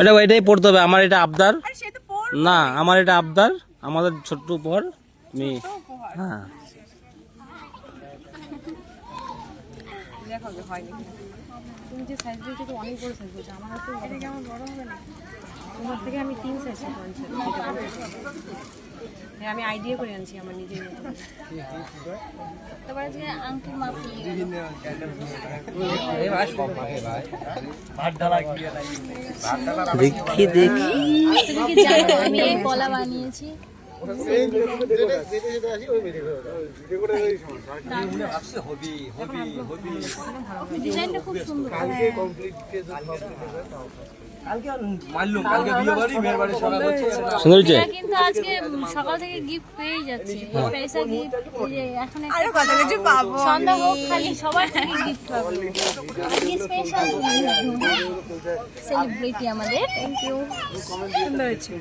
এটা এটাই পড়তে হবে আমার এটা আবদার। না আমার এটা আবদার আমাদের ছোট্ট উপহার মেয়ে। হ্যাঁ। দেখো যে নাকি তুমি যে সাইজ দিয়েছ অনেক বড় সাইজ আমার হাতে এটা কেমন বড় হবে না তোমার থেকে আমি তিন সাইজ হ্যাঁ আমি আইডিয়া করে আনছি আমার নিজের মতো তারপর আজকে আংটির মাপ দেখি দেখি। আমি কলা বানিয়েছি। ডিজাইনটা খুব সুন্দর। সুন্দর হয়েছে। এরা কিন্তু আজকে সকাল থেকে গিফট পেয়ে যাচ্ছে। পয়সা গিফট এখন আরও কত কিছু পাবো সন্ধ্যা হোক খালি সবার থেকে গিফট পাবে। আজকে স্পেশাল সেলিব্রিটি আমাদের। থ্যাংক ইউ সুন্দর হয়েছে।